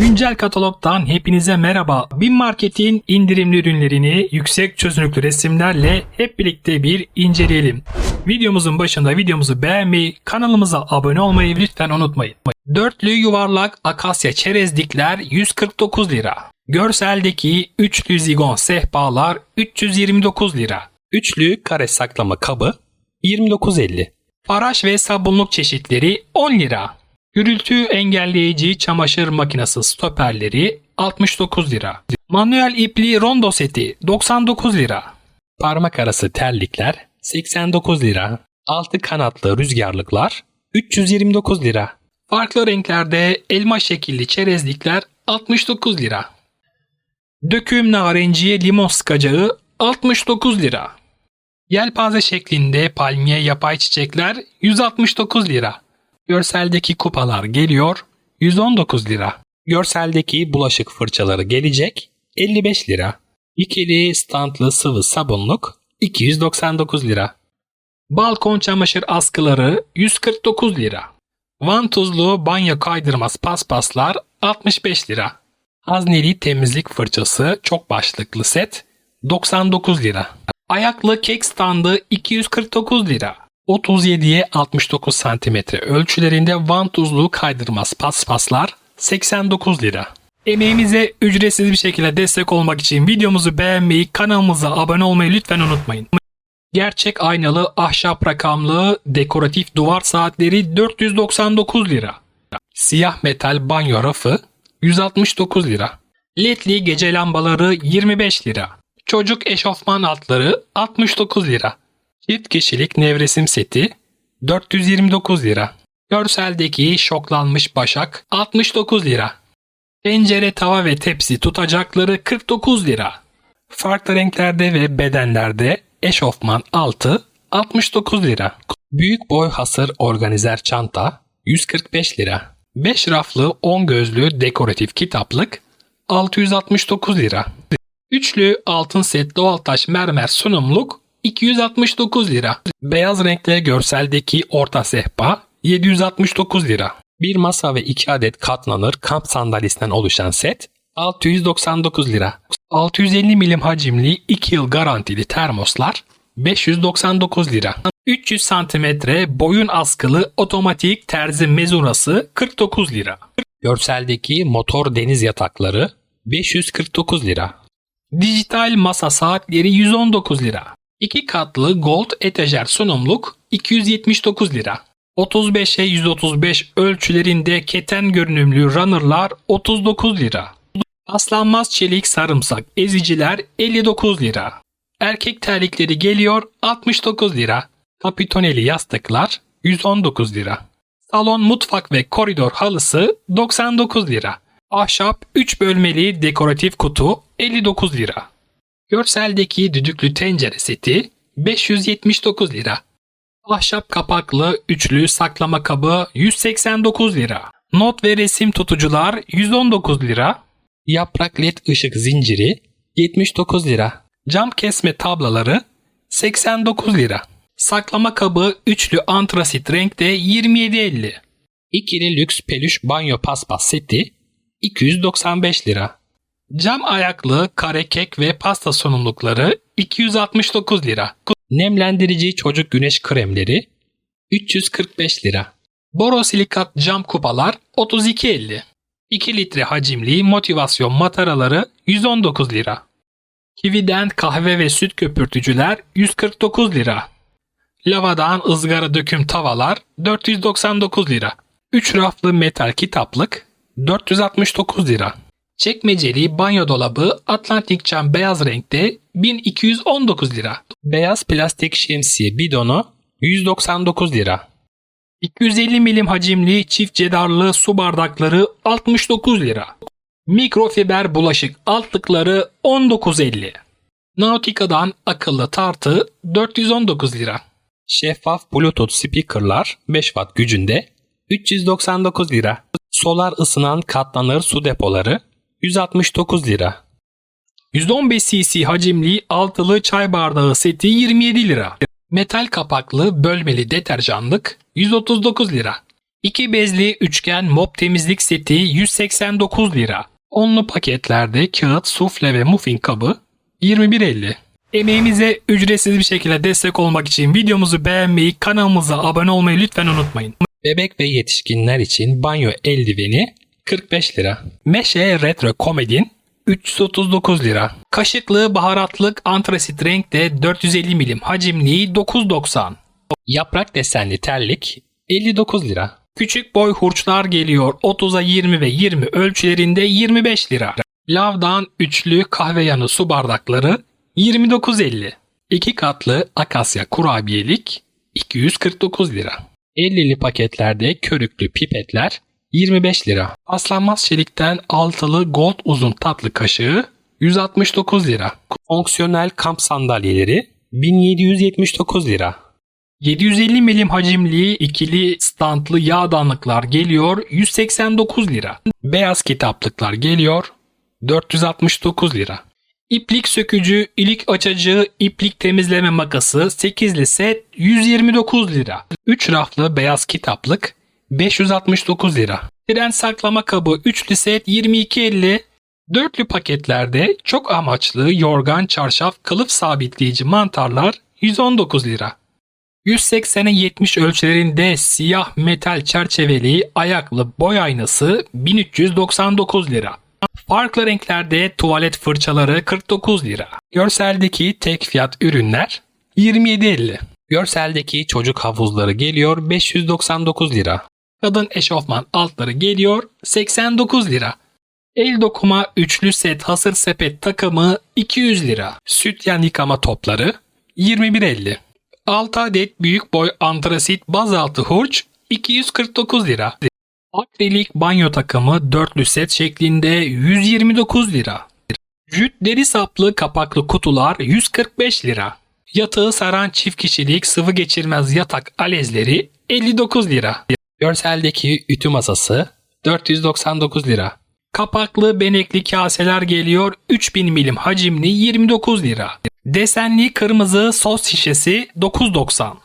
Güncel katalogdan hepinize merhaba. Bin Market'in indirimli ürünlerini yüksek çözünürlüklü resimlerle hep birlikte bir inceleyelim. Videomuzun başında videomuzu beğenmeyi, kanalımıza abone olmayı lütfen unutmayın. Dörtlü yuvarlak akasya çerezlikler 149 lira. Görseldeki üçlü zigon sehpalar 329 lira. Üçlü kare saklama kabı 29.50. Faraş ve sabunluk çeşitleri 10 lira. Gürültü engelleyici çamaşır makinesi stoperleri 69 lira. Manuel ipli rondo seti 99 lira. Parmak arası terlikler 89 lira. Altı kanatlı rüzgarlıklar 329 lira. Farklı renklerde elma şekilli çerezlikler 69 lira. Döküm narenciye limon sıkacağı 69 lira. Yelpaze şeklinde palmiye yapay çiçekler 169 lira. Görseldeki kupalar geliyor 119 lira. Görseldeki bulaşık fırçaları gelecek 55 lira. İkili standlı sıvı sabunluk 299 lira. Balkon çamaşır askıları 149 lira. Vantuzlu banyo kaydırmaz paspaslar 65 lira. Hazneli temizlik fırçası çok başlıklı set 99 lira. Ayaklı kek standı 249 lira. 37'ye 69 cm ölçülerinde vantuzlu kaydırmaz paspaslar 89 lira. Emeğimize ücretsiz bir şekilde destek olmak için videomuzu beğenmeyi, kanalımıza abone olmayı lütfen unutmayın. Gerçek aynalı ahşap rakamlı dekoratif duvar saatleri 499 lira. Siyah metal banyo rafı 169 lira. Ledli gece lambaları 25 lira. Çocuk eşofman altları 69 lira. Çift kişilik nevresim seti 429 lira. Görseldeki şoklanmış başak 69 lira. Tencere, tava ve tepsi tutacakları 49 lira. Farklı renklerde ve bedenlerde eşofman altı 69 lira. Büyük boy hasır organizer çanta 145 lira. 5 raflı 10 gözlü dekoratif kitaplık 669 lira. Üçlü altın set doğal taş mermer sunumluk 269 lira. Beyaz renkli görseldeki orta sehpa 769 lira. Bir masa ve 2 adet katlanır kamp sandalyesinden oluşan set 699 lira. 650 milim hacimli 2 yıl garantili termoslar 599 lira. 300 santimetre boyun askılı otomatik terzi mezurası 49 lira. Görseldeki motor deniz yatakları 549 lira. Dijital masa saatleri 119 lira. 2 katlı gold etajer sunumluk 279 lira. 35'e 135 ölçülerinde keten görünümlü runner'lar 39 lira. Paslanmaz çelik sarımsak eziciler 59 lira. Erkek terlikleri geliyor 69 lira. Kapitoneli yastıklar 119 lira. Salon mutfak ve koridor halısı 99 lira. Ahşap 3 bölmeli dekoratif kutu 59 lira. Görseldeki düdüklü tencere seti 579 lira. Ahşap kapaklı üçlü saklama kabı 189 lira. Not ve resim tutucular 119 lira. Yaprak led ışık zinciri 79 lira. Cam kesme tablaları 89 lira. Saklama kabı üçlü antrasit renkte 27.50. İkili lüks peluş banyo paspas seti 295 lira. Cam ayaklı kare kek ve pasta sunumlukları 269 lira. Nemlendirici çocuk güneş kremleri 345 lira. Borosilikat cam kupalar 32.50. 2 litre hacimli motivasyon mataraları 119 lira. Kivi'den kahve ve süt köpürtücüler 149 lira. Lavadan ızgara döküm tavalar 499 lira. 3 raflı metal kitaplık 469 lira. Çekmeceli banyo dolabı Atlantik cam beyaz renkte 1219 lira. Beyaz plastik şemsiye bidonu 199 lira. 250 milim hacimli çift cedarlı su bardakları 69 lira. Mikrofiber bulaşık altlıkları 19.50. Nautica'dan akıllı tartı 419 lira. Şeffaf Bluetooth speakerlar 5 watt gücünde 399 lira. Solar ısınan katlanır su depoları 169 lira. 115 cc hacimli altılı çay bardağı seti 27 lira. Metal kapaklı bölmeli deterjanlık 139 lira. İki bezli üçgen mop temizlik seti 189 lira. Onlu paketlerde kağıt, sufle ve muffin kabı 21.50. Emeğimize ücretsiz bir şekilde destek olmak için videomuzu beğenmeyi, kanalımıza abone olmayı lütfen unutmayın. Bebek ve yetişkinler için banyo eldiveni 45 lira. Meşe Retro Komedin 339 lira. Kaşıklı baharatlık antrasit renkte 450 milim hacimli 9.90. Yaprak desenli terlik 59 lira. Küçük boy hurçlar geliyor 30'a 20 ve 20 ölçülerinde 25 lira. Lavdan üçlü kahve yanı su bardakları 29.50. İki katlı akasya kurabiyelik 249 lira. 50'li paketlerde körüklü pipetler 25 lira. Aslanmaz çelikten altılı gold uzun tatlı kaşığı 169 lira. Fonksiyonel kamp sandalyeleri 1779 lira. 750 milim hacimli ikili standlı yağdanlıklar geliyor 189 lira. Beyaz kitaplıklar geliyor 469 lira. İplik sökücü, ilik açıcı, iplik temizleme makası 8'li set 129 lira. 3 raflı beyaz kitaplık 569 lira. Tren saklama kabı 3'lü set 22.50. Dörtlü paketlerde çok amaçlı yorgan, çarşaf, kılıf sabitleyici mantarlar 119 lira. 180'e 70 ölçülerinde siyah metal çerçeveli ayaklı boy aynası 1399 lira. Farklı renklerde tuvalet fırçaları 49 lira. Görseldeki tek fiyat ürünler 27.50. Görseldeki çocuk havuzları geliyor 599 lira. Kadın eşofman altları geliyor 89 lira. El dokuma üçlü set hasır sepet takımı 200 lira. Sütyen yıkama topları 21.50. 6 adet büyük boy antrasit bazaltı hurç 249 lira. Akrilik banyo takımı dörtlü set şeklinde 129 lira. Jüt deri saplı kapaklı kutular 145 lira. Yatağı saran çift kişilik sıvı geçirmez yatak alezleri 59 lira. Görseldeki ütü masası 499 lira. Kapaklı benekli kaseler geliyor 3000 milim hacimli 29 lira. Desenli kırmızı sos şişesi 9.90.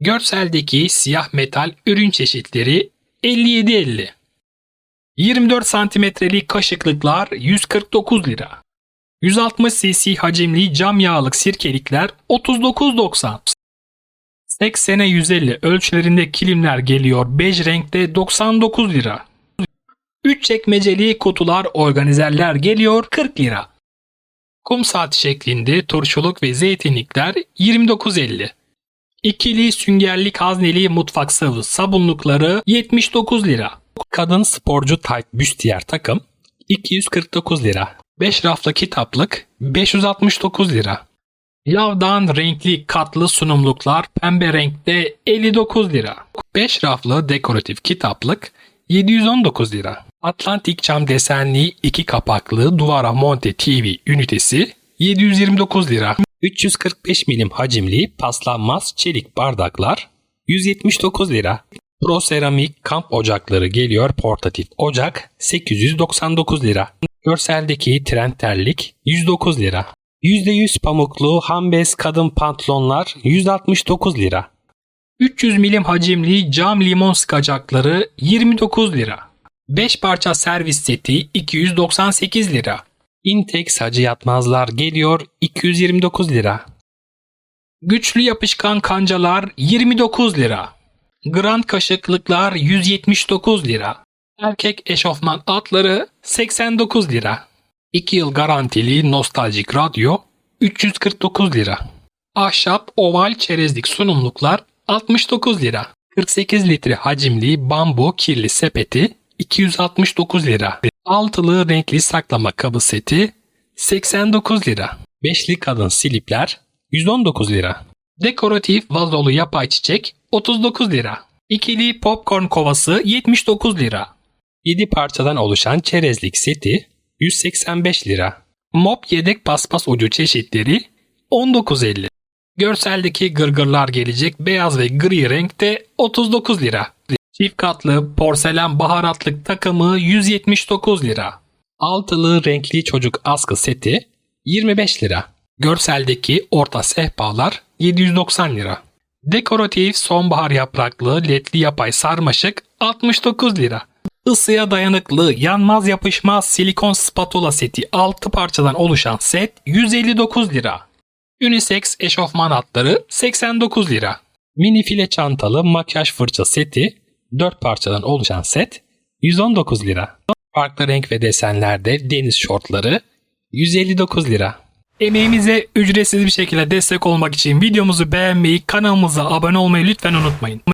Görseldeki siyah metal ürün çeşitleri 57.50. 24 santimetrelik kaşıklıklar 149 lira. 160 cc hacimli cam yağlık sirkelikler 39.90. 80'e 150 ölçülerinde kilimler geliyor bej renkte 99 lira. 3 çekmeceli kutular organizerler geliyor 40 lira. Kum saat şeklinde turşuluk ve zeytinlikler 29.50. İkili süngerlik hazneli mutfak sıvı sabunlukları 79 lira. Kadın sporcu tight büstiyer takım 249 lira. 5 raflı kitaplık 569 lira. Lavdan renkli katlı sunumluklar pembe renkte 59 lira. 5 raflı dekoratif kitaplık 719 lira. Atlantik cam desenli iki kapaklı duvara monte TV ünitesi 729 lira. 345 milim hacimli paslanmaz çelik bardaklar 179 lira. Pro seramik kamp ocakları geliyor portatif ocak 899 lira. Görseldeki trend terlik 109 lira. %100 pamuklu hambez kadın pantolonlar 169 lira. 300 milim hacimli cam limon sıkacakları 29 lira. 5 parça servis seti 298 lira. Intex hacı yatmazlar geliyor 229 lira. Güçlü yapışkan kancalar 29 lira. Grand kaşıklıklar 179 lira. Erkek eşofman atları 89 lira. 2 yıl garantili nostaljik radyo 349 lira. Ahşap oval çerezlik sunumluklar 69 lira. 48 litre hacimli bambu kirli sepeti 269 lira. Altılı renkli saklama kabı seti 89 lira. Beşli kadın silipler 119 lira. Dekoratif vazolu yapay çiçek 39 lira. İkili popcorn kovası 79 lira. 7 parçadan oluşan çerezlik seti 185 lira. Mop yedek paspas ucu çeşitleri 19.50. Görseldeki gırgırlar gelecek beyaz ve gri renkte 39 lira. Çift katlı porselen baharatlık takımı 179 lira. Altılı renkli çocuk askı seti 25 lira. Görseldeki orta sehpalar 790 lira. Dekoratif sonbahar yapraklı ledli yapay sarmaşık 69 lira. Isıya dayanıklı, yanmaz yapışmaz silikon spatula seti 6 parçadan oluşan set 159 lira. Unisex eşofman hatları 89 lira. Mini file çantalı makyaj fırça seti 4 parçadan oluşan set 119 lira. Farklı renk ve desenlerde deniz şortları 159 lira. Emeğimize ücretsiz bir şekilde destek olmak için videomuzu beğenmeyi, kanalımıza abone olmayı lütfen unutmayın.